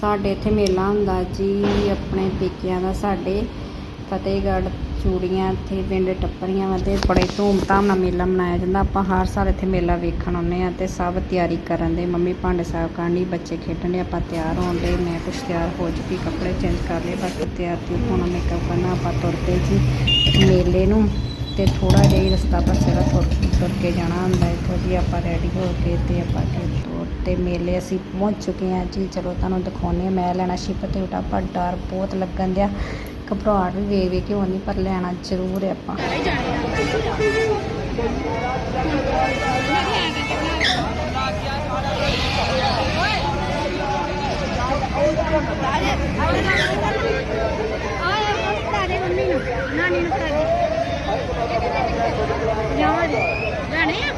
ਸਾਡੇ ਇੱਥੇ ਮੇਲਾ ਹੁੰਦਾ ਜੀ, ਆਪਣੇ ਪੇਕਿਆਂ ਦਾ ਸਾਡੇ ਫਤਿਹਗੜ੍ਹ ਚੂੜੀਆਂ ਇੱਥੇ ਪਿੰਡ ਟੱਪਰੀਆਂ ਵਾ ਤੇ ਬੜੇ ਧੂਮਧਾਮ ਨਾਲ ਮੇਲਾ ਮਨਾਇਆ ਜਾਂਦਾ। ਆਪਾਂ ਹਰ ਸਾਲ ਇੱਥੇ ਮੇਲਾ ਵੇਖਣ ਆਉਂਦੇ ਆ ਤੇ ਸਭ ਤਿਆਰੀ ਕਰਨ ਦੇ, ਮੰਮੀ ਭਾਂਡੇ ਸਾਫ਼ ਕਰਨ ਲਈ ਬੱਚੇ ਖੇਡਣ ਦੇ ਆਪਾਂ ਤਿਆਰ ਹੋਣ ਦੇ, ਮੈਂ ਕੁਛ ਤਿਆਰ ਹੋ ਚੁੱਕੀ, ਕੱਪੜੇ ਚੇਂਜ ਕਰ ਲਏ, ਬਸ ਤਿਆਰ ਤੇ ਹੋਣਾ ਮੇਕਅਪ ਕਰਨਾ, ਆਪਾਂ ਤੁਰ ਪਏ ਜੀ ਮੇਲੇ ਨੂੰ ਤੇ ਥੋੜਾ ਜਿਹਾ ਹੀ ਰਸਤਾ ਬਚੇਗਾ ਤੁਰ ਤੁਰ ਕੇ ਜਾਣਾ ਹੁੰਦਾ, ਇੱਥੋਂ ਜੀ ਆਪਾਂ ਰੈਡੀ ਹੋ ਕੇ ਤੇ ਆਪਾਂ ਤੇ ਮੇਲੇ ਅਸੀਂ ਪਹੁੰਚ ਚੁੱਕੇ ਹਾਂ ਜੀ। ਚਲੋ ਤੁਹਾਨੂੰ ਦਿਖਾਉਂਦੇ ਹਾਂ ਮੈਂ ਲੈਣਾ ਸ਼ਿਪ ਤੇ ਉਟਾ ਪਰ ਡਰ ਬਹੁਤ ਲੱਗਣ ਦਿਆ। ਘਬਰਾਹਟ ਵੀ ਵੇ ਵੇ ਕੇ ਹੋਣੀ ਪਰ ਲੈਣਾ ਜ਼ਰੂਰ ਹੈ ਆਪਾਂ। ਨਾਨੀ ਨੂੰ ਫੜਾ ਦੇ। ਜਾਵਾਂ ਦੇ ਲੈਣੇ ਆ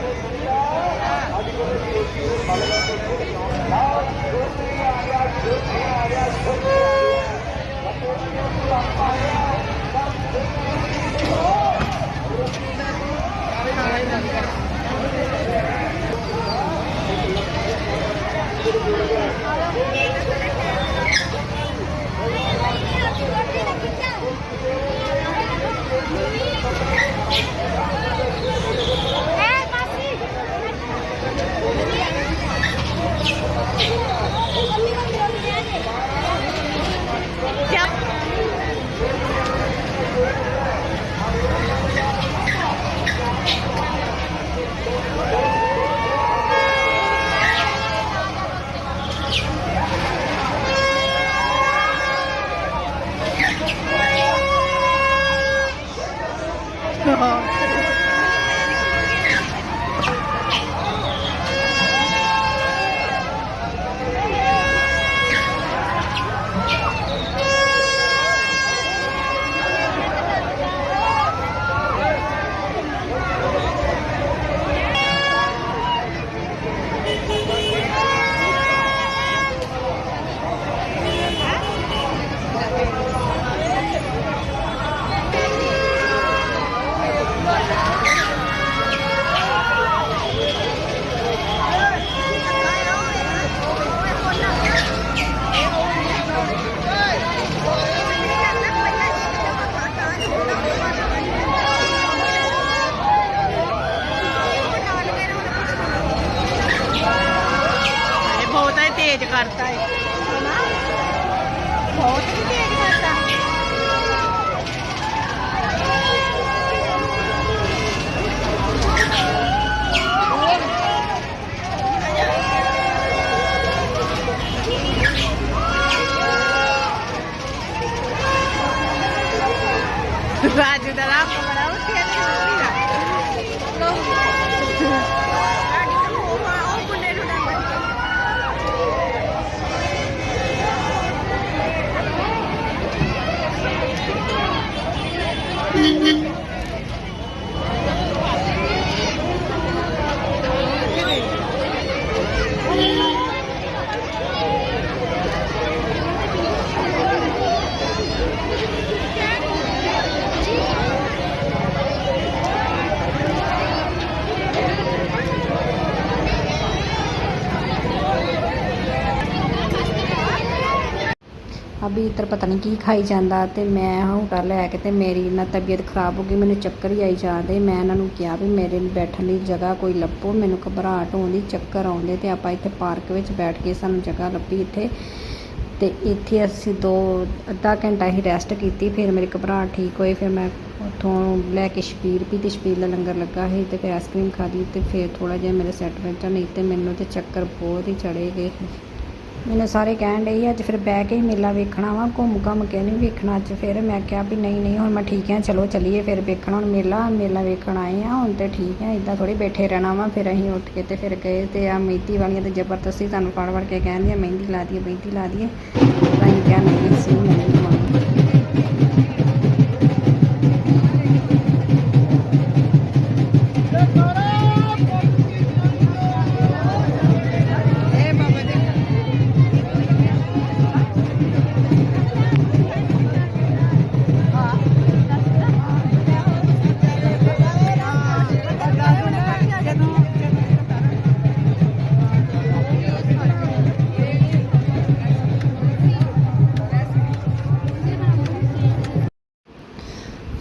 ਇਹ ਬਹੁਤ ਹੀ ਤੇਜ਼ ਕਰਤਾ ਹੈ ਬਹੁਤ ਹੀ ਤੇਜ਼ ਕਰਤਾ ਰਾਜੂ ਦਾ ਰੱਬ ਬੜਾ ਉੱਠਿਆ ਤੇ ਉਹ ਮੁੰਡੇ ਨੂੰ ਡੰਗ ਅਭੀ ਇੱਧਰ ਪਤਾ ਨਹੀਂ ਕੀ ਖਾਈ ਜਾਂਦਾ ਤੇ ਮੈਂ ਹੋਟਲ ਲੈ ਕੇ ਤੇ ਮੇਰੀ ਨਾ ਤਬੀਅਤ ਖਰਾਬ ਹੋ ਗਈ, ਮੈਨੂੰ ਚੱਕਰ ਹੀ ਆਈ ਜਾਂਦੇ ਮੈਂ ਇਹਨਾਂ ਨੂੰ ਕਿਹਾ ਵੀ ਮੇਰੇ ਬੈਠਣ ਲਈ ਜਗ੍ਹਾ ਕੋਈ ਲੱਭੋ, ਮੈਨੂੰ ਘਬਰਾਹਟ ਆਉਂਦੀ ਚੱਕਰ ਆਉਂਦੇ ਤੇ ਆਪਾਂ ਇੱਥੇ ਪਾਰਕ ਵਿੱਚ ਬੈਠ ਕੇ ਸਾਨੂੰ ਜਗ੍ਹਾ ਲੱਭੀ ਇੱਥੇ। ਤੇ ਇੱਥੇ ਅਸੀਂ ਦੋ, ਅੱਧਾ ਘੰਟਾ ਹੀ ਰੈਸਟ ਕੀਤੀ, ਫਿਰ ਮੇਰੀ ਘਬਰਾਹਟ ਠੀਕ ਹੋਈ, ਫਿਰ ਮੈਂ ਉੱਥੋਂ ਲੈ ਕੇ ਛਬੀਲ ਪੀ ਤੇ ਛਬੀਲ ਦਾ ਲੰਗਰ ਲੱਗਾ ਸੀ ਤੇ ਫਿਰ ਆਈਸਕ੍ਰੀਮ ਖਾਧੀ ਤੇ ਫਿਰ ਥੋੜਾ ਜਿਹਾ ਮੇਰੇ ਸੈੱਟ ਬੈਠਾ ਨਹੀਂ ਤੇ ਮੈਨੂੰ ਤੇ ਚੱਕਰ ਬਹੁਤ ਹੀ ਚੜੇ ਗਏ। ਮੈਨੂੰ ਸਾਰੇ ਕਹਿਣ ਡਏ ਅੱਜ ਫਿਰ ਬਹਿ ਕੇ ਹੀ ਮੇਲਾ ਵੇਖਣਾ ਵਾ, ਘੁੰਮ ਘੰਮ ਕੇ ਨਹੀਂ ਵੇਖਣਾ ਅੱਜ ਫਿਰ। ਮੈਂ ਕਿਹਾ ਵੀ ਨਹੀਂ ਨਹੀਂ, ਹੁਣ ਮੈਂ ਠੀਕ ਹਾਂ ਚਲੋ ਚੱਲੀਏ ਫਿਰ ਵੇਖਣਾ। ਹੁਣ ਮੇਲਾ ਮੇਲਾ ਵੇਖਣ ਆਏ ਆ, ਹੁਣ ਤੇ ਠੀਕ ਆ ਇਦਾਂ ਥੋੜੀ ਬੈਠੇ ਰਹਿਣਾ ਵਾ, ਫਿਰ ਅਸੀਂ ਉੱਠ ਕੇ ਤੇ ਫਿਰ ਗਏ ਤੇ ਆ ਮਹਿੰਦੀ ਵਾਲੀਆਂ ਤੇ ਜ਼ਬਰਦਸਤੀ ਸਾਨੂੰ ਫੜ ਫੜ ਕੇ ਕਹਿੰਦੀਆਂ ਮਹਿੰਦੀ ਲਾ ਦਈਏ, ਮਹਿੰਦੀ ਲਾ ਦਈਏ। ਤਾਂ ਅਸੀਂ ਕਿਹਾ ਨਹੀਂ ਸੀ ਮਹਿੰਦੀ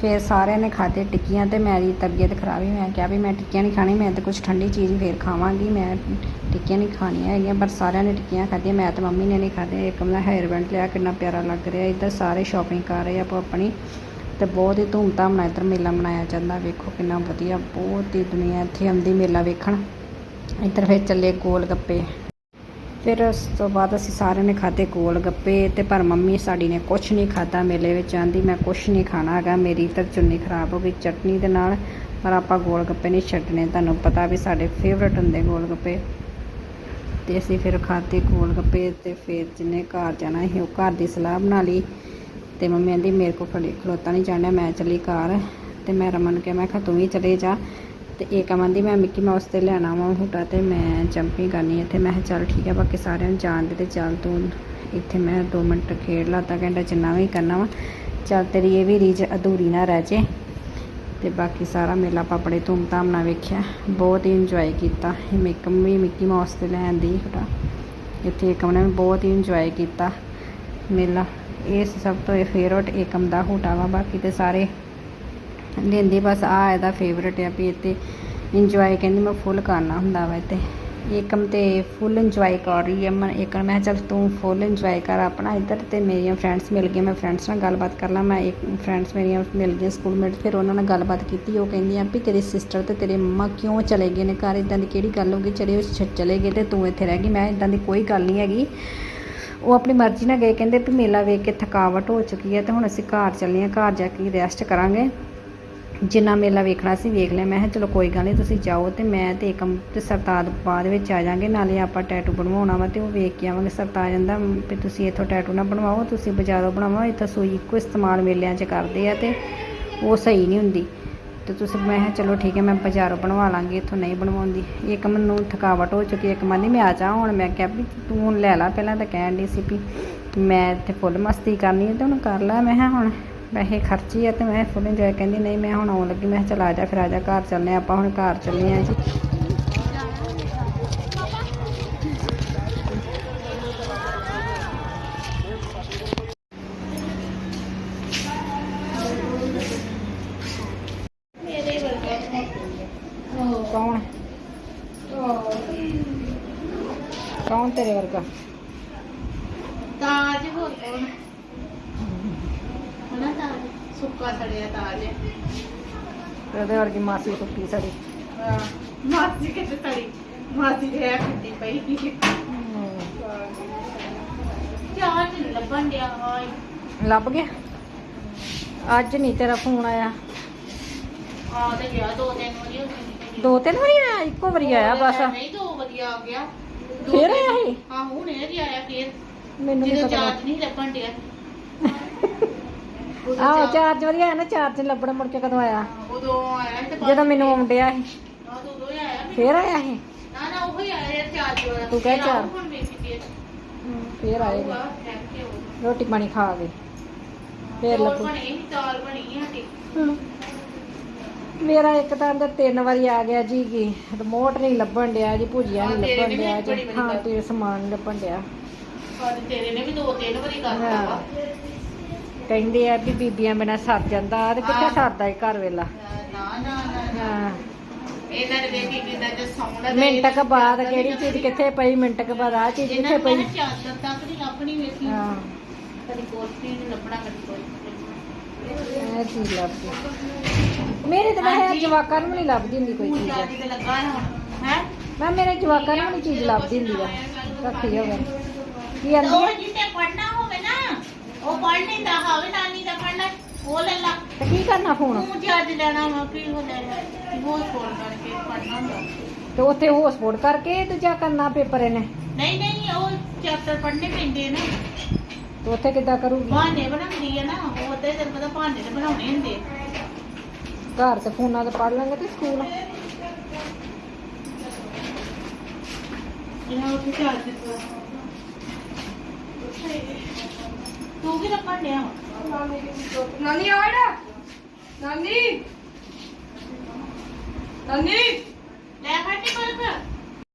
ਫਿਰ ਸਾਰਿਆਂ ਨੇ ਖਾਦੇ ਟਿੱਕੀਆਂ ਤੇ ਮੇਰੀ ਤਬੀਅਤ ਖਰਾਬ ਹੀ ਮੈਂ ਕਿਹਾ ਵੀ ਮੈਂ ਟਿੱਕੀਆਂ ਨਹੀਂ ਖਾਣੀ ਮੈਂ ਤਾਂ ਕੁਝ ਠੰਡੀ ਚੀਜ਼ ਫੇਰ ਖਾਵਾਂਗੀ। ਮੈਂ ਟਿੱਕੀਆਂ ਨਹੀਂ ਖਾਣੀਆਂ ਹੈਗੀਆਂ, ਪਰ ਸਾਰਿਆਂ ਨੇ ਟਿੱਕੀਆਂ ਖਾਧੀਆਂ। ਮੈਂ ਤੇ ਮੰਮੀ ਨੇ ਨਹੀਂ ਖਾਧੇ, ਇੱਕ ਮੈਂ ਹੈਅਰ ਬੈਂਡ ਲਿਆ, ਕਿੰਨਾ ਪਿਆਰਾ ਲੱਗ ਰਿਹਾ। ਇੱਧਰ ਸਾਰੇ ਸ਼ਾਪਿੰਗ ਕਰ ਰਹੇ ਆ ਆਪੋ ਆਪਣੀ। ਤੇ ਬਹੁਤ ਹੀ ਧੂਮਧਾਮ ਨਾਲ ਇੱਧਰ ਮੇਲਾ ਮਨਾਇਆ ਜਾਂਦਾ। ਵੇਖੋ ਕਿੰਨਾ ਵਧੀਆ, ਬਹੁਤ ਹੀ ਦੁਨੀਆ ਇੱਥੇ ਆਉਂਦੀ ਮੇਲਾ ਵੇਖਣ। ਇੱਧਰ ਫਿਰ ਚੱਲੇ ਗੋਲ ਗੱਪੇ। ਫਿਰ ਉਸ ਤੋਂ ਬਾਅਦ ਅਸੀਂ ਸਾਰਿਆਂ ਨੇ ਖਾਧੇ ਗੋਲ ਗੱਪੇ ਤੇ ਪਰ ਮੰਮੀ ਸਾਡੀ ਨੇ ਕੁਝ ਨਹੀਂ ਖਾਧਾ, ਮੇਲੇ ਵਿੱਚ ਆਂਦੀ ਮੈਂ ਕੁਝ ਨਹੀਂ ਖਾਣਾ ਹੈਗਾ, ਮੇਰੀ ਤਾਂ ਚੁੰਨੀ ਖਰਾਬ ਹੋ ਗਈ ਚਟਨੀ ਦੇ ਨਾਲ, ਪਰ ਆਪਾਂ ਗੋਲ ਗੱਪੇ ਨਹੀਂ ਛੱਡਣੇ, ਤੁਹਾਨੂੰ ਪਤਾ ਵੀ ਸਾਡੇ ਫੇਵਰਟ ਹੁੰਦੇ ਗੋਲ ਗੱਪੇ। ਤੇ ਅਸੀਂ ਫਿਰ ਖਾਧੇ ਗੋਲ ਗੱਪੇ ਤੇ ਫਿਰ ਜਿੰਨੇ ਘਰ ਜਾਣਾ ਸੀ, ਉਹ ਘਰ ਦੀ ਸਲਾਹ ਬਣਾ ਲਈ। ਤੇ ਮੰਮੀ ਕਹਿੰਦੀ ਮੇਰੇ ਕੋਲ ਖੜੇ ਖਲੋਤਾ ਨਹੀਂ ਜਾਣਾ ਮੈਂ ਚਲੀ ਘਰ। ਤੇ ਮੈਂ ਰਮਨ ਨੂੰ ਕਿਹਾ, ਮੈਂ ਕਿਹਾ, ਤੂੰ ਵੀ ਚਲੇ ਜਾ। ਤੇ ਇਹ ਕਹਿੰਦੀ ਮੈਂ ਮਿੱਕੀ ਮਾਊਸ ਤੇ ਲੈਣਾ ਵਾ ਹੂਟਾ ਤੇ ਮੈਂ ਜੰਪਿੰਗ ਕਰਨੀ ਇੱਥੇ। ਮੈਂ ਕਿਹਾ ਚੱਲ ਠੀਕ ਹੈ ਬਾਕੀ ਸਾਰਿਆਂ ਨੂੰ ਜਾਣ ਦੇ ਤੇ ਚੱਲ ਤੂੰ ਇੱਥੇ ਮੈਂ 2 ਮਿੰਟ ਖੇਡ ਲਾ ਤਾਂ ਘੰਟਾ ਜਿੰਨਾ ਵੀ ਕਰਨਾ ਵਾ। ਚੱਲ ਤੇਰੀ ਇਹ ਵੀ ਰੀਝ ਅਧੂਰੀ ਨਾ ਰਹਿ ਜੇ। ਤੇ ਬਾਕੀ ਸਾਰਾ ਮੇਲਾ ਆਪਾਂ ਬੜੇ ਧੂਮਧਾਮ ਨਾਲ ਵੇਖਿਆ। ਬਹੁਤ ਹੀ ਇੰਜੋਏ ਕੀਤਾ। ਇਹ ਮੇਕਮ ਵੀ ਮਿੱਕੀ ਮਾਊਸ ਤੇ ਲੈਣ ਦੀ ਹੁਟਾ ਇੱਥੇ ਏਕਮ ਨੇ ਵੀ ਬਹੁਤ ਹੀ ਇੰਜੋਏ ਕੀਤਾ ਮੇਲਾ। ਇਹ ਸਭ ਤੋਂ ਇਹ ਫੇਵਰਟ ਏਕਮ ਦਾ ਹੂਟਾ ਵਾ। ਬਾਕੀ ਤੇ ਸਾਰੇ ਲੈਂਦੀ ਬਸ ਆ ਇਹਦਾ ਫੇਵਰਟ ਆ ਵੀ ਇੱਥੇ ਇੰਜੋਏ ਕਹਿੰਦੀ ਮੈਂ ਫੁੱਲ ਕਰਨਾ ਹੁੰਦਾ ਵਾ ਇੱਥੇ। ਏਕਮ ਤੇ ਫੁੱਲ ਇੰਜੋਏ ਕਰ ਰਹੀ ਹੈ ਮੈਂ ਏਕਮ ਮੈਂ ਕਿਹਾ ਚੱਲ ਤੂੰ ਫੁੱਲ ਇੰਜੋਏ ਕਰ ਆਪਣਾ ਇੱਧਰ ਤੇ ਮੇਰੀਆਂ ਫਰੈਂਡਸ ਮਿਲ ਗਈਆਂ, ਮੈਂ ਫਰੈਂਡਸ ਨਾਲ ਗੱਲਬਾਤ ਕਰ ਲਾਂ, ਮੈਂ ਇੱਕ ਫਰੈਂਡਸ ਮੇਰੀਆਂ ਮਿਲ ਗਈਆਂ ਸਕੂਲਮੇਟ ਫਿਰ ਉਹਨਾਂ ਨਾਲ ਗੱਲਬਾਤ ਕੀਤੀ, ਉਹ ਕਹਿੰਦੀਆਂ ਵੀ ਤੇਰੀ ਸਿਸਟਰ ਤੇ ਤੇਰੇ ਮੰਮਾ ਕਿਉਂ ਚਲੇ ਗਏ ਨੇ ਘਰ ਇਦਾਂ ਦੀ ਕਿਹੜੀ ਗੱਲ ਹੋ ਗਈ, ਚਲੇ ਉਹ ਛ- ਚਲੇ ਗਏ ਤੇ ਤੂੰ ਇੱਥੇ ਰਹਿ ਗਈ, ਮੈਂ ਇਦਾਂ ਦੀ ਕੋਈ ਗੱਲ ਨਹੀਂ ਹੈਗੀ। ਉਹ ਆਪਣੀ ਮਰਜ਼ੀ ਨਾਲ ਗਏ, ਕਹਿੰਦੇ ਵੀ ਮੇਲਾ ਵੇਖ ਕੇ ਥਕਾਵਟ ਹੋ ਚੁੱਕੀ ਹੈ ਤੇ ਹੁਣ ਅਸੀਂ ਘਰ ਚੱਲੇ ਹਾਂ, ਘਰ ਜਾ ਕੇ ਰੈਸਟ ਕਰਾਂਗੇ। ਜਿੰਨਾ ਮੇਲਾ ਵੇਖਣਾ ਸੀ ਵੇਖ ਲਿਆ। ਮੈਂ ਕਿਹਾ ਚਲੋ ਕੋਈ ਗੱਲ ਨਹੀਂ ਤੁਸੀਂ ਜਾਓ ਤੇ ਮੈਂ ਤੇ ਏਕਮ ਤੇ ਸਰਤਾਜ ਬਾਅਦ ਵਿੱਚ ਆ ਜਾਾਂਗੇ ਨਾਲੇ ਆਪਾਂ ਟੈਟੂ ਬਣਵਾਉਣਾ ਵਾ ਤੇ ਉਹ ਵੇਖ ਕੇ ਆਵਾਂਗੇ। ਸਰਤਾਜ ਕਹਿੰਦਾ ਵੀ ਤੁਸੀਂ ਇੱਥੋਂ ਟੈਟੂ ਨਾ ਬਣਵਾਓ, ਤੁਸੀਂ ਬਾਜ਼ਾਰੋਂ ਬਣਾਓ ਇੱਥੇ ਸੂਈ ਇੱਕੋ ਇਸਤੇਮਾਲ ਮੇਲਿਆਂ 'ਚ ਕਰਦੇ ਆ ਤੇ ਉਹ ਸਹੀ ਨਹੀਂ ਹੁੰਦੀ। ਤੇ ਤੁਸੀਂ, ਮੈਂ ਕਿਹਾ ਚਲੋ ਠੀਕ ਹੈ, ਮੈਂ ਬਾਜ਼ਾਰੋਂ ਬਣਵਾ ਲਾਂਗੀ, ਇੱਥੋਂ ਨਹੀਂ ਬਣਵਾਉਂਦੀ। ਇੱਕ ਮੈਨੂੰ ਥਕਾਵਟ ਹੋ ਚੁੱਕੀ ਇੱਕ ਮੰਦੀ ਮੈਂ ਆ ਜਾ ਹੁਣ, ਮੈਂ ਕਿਹਾ ਵੀ ਤੂੰ ਹੁਣ ਲੈ ਲੈ, ਪਹਿਲਾਂ ਤਾਂ ਕਹਿਣ ਦੀ ਸੀ ਵੀ ਮੈਂ ਤੇ ਫੁੱਲ ਮਸਤੀ ਕਰਨੀ ਹੈ ਤੇ ਹੁਣ ਕਰ ਲੈ। ਮੈਂ ਕਿਹਾ ਹੁਣ ਪੈਸੇ ਖਰਚੀ ਆ ਤੇ ਮੈਂ ਫੁੱਲ ਇੰਜੋਏ ਕਹਿੰਦੀ, ਨਹੀਂ, ਮੈਂ ਹੁਣ ਆਉਣ ਲੱਗੀ, ਮੈਂ ਕਿਹਾ ਚਲ ਆ ਜਾ, ਫਿਰ ਆ ਜਾ, ਘਰ ਚੱਲਨੇ ਆਪਾਂ ਹੁਣ ਘਰ ਚੱਲੇ ਆ ਜੀ। ਕੌਣ? ਕੌਣ ਤੇਰੇ ਵਰਗਾ? ਤਾਜ ਹੋਰ ਕੌਣ ਸੁੱਕਾ ਸੜਿਆ ਤਾਜ ਉਹਦੇ ਵਰਗੀ ਮਾਸੀ ਸੁੱਕੀ ਸੜੀ। ਆਹ, ਮਾਸੀ ਕਿੱਥੇ ਸੜੀ? ਮਾਸੀ ਦੇ ਆ ਫਿੱਟੀ ਪਈ ਚਾਹ ਨਹੀਂ ਲੱਭਣ ਡਿਆ ਹਾਏ। ਲੱਭ ਗਿਆ? ਅੱਜ ਨਹੀਂ ਤੇਰਾ ਫੋਨ ਆਇਆ। ਆ ਤੇ ਗਿਆ ਦੋ ਦਿਨ ਵਾਰੀ ਹੋ ਗਈ ਦੋ ਤਿੰਨ ਵਾਰੀ ਆਇਆ ਇੱਕੋ ਵਾਰੀ ਆਇਆ ਬਸ। ਨਹੀਂ ਦੋ ਵਧੀਆ ਆ ਗਿਆ। ਦੋ ਫੇਰ ਆਇਆ ਸੀ? ਹਾਂ ਹੁਣ ਇਹ ਵੀ ਆਇਆ ਫੇਰ। ਮੈਨੂੰ ਨਹੀਂ ਜਦੋਂ ਪਤਾ ਚਾਰਜ ਨਹੀਂ ਲੱਭਣ ਡਿਆ। ਆਹੋ ਚਾਰ- ਚਾਰਜ ਵਾਰੀ ਆਇਆ ਨਾ ਚਾਰਜ ਲੱਭਣਾ ਮੁੜ ਕੇ ਕਦੋਂ ਆਇਆ? ਉਦੋਂ ਆਇਆ ਤੇ ਬਾਅਦ ਜਦੋਂ ਮੈਨੂੰ ਆਉਂਦਿਆ ਸੀ। ਹਾਂ ਤੇ ਉਦੋਂ ਹੀ ਆਇਆ ਵੀ। ਫੇਰ ਆਇਆ ਸੀ? ਨਾ ਨਾ ਉਹ ਹੀ ਆਇਆ ਯਾਰ ਚਾਰਜ ਵਾਲਾ ਤੂੰ ਕਹਿ ਚਾਰ। ਹੁਣ ਫੇਰ ਆਏਗਾ ਥੈਂਕ ਯੂ ਰੋਟੀ ਪਾਣੀ ਖਾ ਕੇ। ਫੇਰ ਚੌਲ ਲੱਗੂ ਬਣੇ ਸੀ ਦਾਲ ਬਣੀ ਸੀ ਸਾਡੀ। ਹਮ। ਮੇਰਾ ਇੱਕ ਤਾਂ ਅੰਦਰ ਤਿੰਨ ਵਾਰੀ ਆ ਗਿਆ ਜੀ ਕੀ ਰਿਮੋਟ ਨਹੀਂ ਲੱਭਣ ਡਿਆ ਜੀ ਭੁਜੀਆ ਹਾਂ, ਨਹੀਂ ਤੇਰੇ ਲੱਭਣ ਨੇ ਵੀ ਡਿਆ ਬੜੀ ਜੀ। ਵਾਰੀ ਹਾਂ ਕਰ- ਤੇ ਸਮਾਨ ਲੱਭਣ ਡਿਆ। ਅੱਜ ਤੇਰੇ ਨੇ ਵੀ ਦੋ ਤਿੰਨ ਵਾਰੀ ਕਰਤਾ ਹਾਂ। ਵਾ ਕਹਿੰਦੇ ਆ ਵੀ ਬੀਬੀਆਂ ਬਿਨਾ ਸਰ ਜਾਂਦਾ ਤੇ ਕਿੱਥੇ। ਸਰਦਾ ਏ ਘਰ ਵੇਲਾ? ਨਾ ਨਾ ਹਾਂ। ਇਹਨਾਂ ਨੇ ਵੇਖੀ ਕਿਦਾਂ ਜੇ ਸੌਣਾ ਮਿੰਟ ਕ ਬਾਅਦ ਕਿਹੜੀ ਚੀਜ਼ ਕਿੱਥੇ ਪਈ ਮਿੰਟ ਕ ਬਾਅਦ ਆ ਚੀਜ਼ ਕਿੱਥੇ ਪਈ? ਚਾਦਰ ਤੱਕ ਨਹੀਂ ਵੇਖੀ। ਹਾਂ। ਕਦੀ ਕੋਸਤੀ ਨਹੀਂ ਲੱਭਣਾ ਕਦੀ ਕੋਈ ਇਹ ਚੀਜ਼ ਲੱਭਦੀ। ਮੇਰੇ ਤੇ ਵੈਸੇ ਹਾਂਜੀ। ਜਵਾਕਾਂ ਨੂੰ ਵੀ ਨਹੀਂ ਲੱਭਦੀ ਹੁੰਦੀ ਕੋਈ ਚੀਜ਼। ਹੈ? ਮੈਂ ਮੇਰੇ ਜਵਾਕਾਂ ਨੂੰ ਨਹੀਂ ਚੀਜ਼ ਲੱਭਦੀ ਹੁੰਦੀ ਆ। ਰੱਖੀ ਹੋਵੇ। ਕੀ ਉਹ ਆ? ਜਿੱਤੇ ਪੜਨਾ ਉਹ ਪੜ ਨਹੀਂ ਦਾ ਹੋਵੇ ਨਾਨੀ ਦਾ ਪੜਨਾ ਉਹ ਲੈ ਲਾ। ਤੇ ਕੀ ਕਰਨਾ ਫੋਨ? ਤੂੰ ਲੈਣਾ ਵਾ ਕੀ ਹੋ ਜਾਏਗਾ ਬਹੁਤ ਫੋਨ ਕਰਕੇ ਪੜਨਾ ਹੁੰਦਾ। ਤੇ ਉੱਥੇ ਹੌਸਪੋਰਟ ਕਰਕੇ ਦੂਜਾ ਕਰਨਾ ਪੇਪਰ ਇਹਨੇ? ਨਹੀਂ ਨਹੀਂ ਉਹ ਚੈਪਟਰ ਪੜਨੇ ਪੈਂਦੇ ਨੇ। ਤੇ ਉੱਥੇ ਕਿੱਦਾਂ ਕਰੂਗੀ? ਬਹਾਨੇ ਬਣਾਉਂਦੀ ਹੈ ਨਾ ਉਹ ਤੇ ਤੈਨੂੰ ਪਤਾ ਬਹਾਨੇ ਤੇ ਬਣਾਉਣੇ ਹੁੰਦੇ ਆ। ਘਰ ਤੇ ਫੋਨਾਂ ਤੇ ਪੜ ਲਾਂਗੇ ਤੇ ਸਕੂਲ? ਇਹਨਾਂ ਉੱਥੇ ਦਿੱਤਾ ਤੂੰ ਕੀ ਲੱਭਣ ਡਿਆ ਵਾ? ਨਾਨੀ ਆੜ। ਨਾਨੀ। ਨਾਨੀ। ਲੈ ਫੱਟੀ ਬਲਬ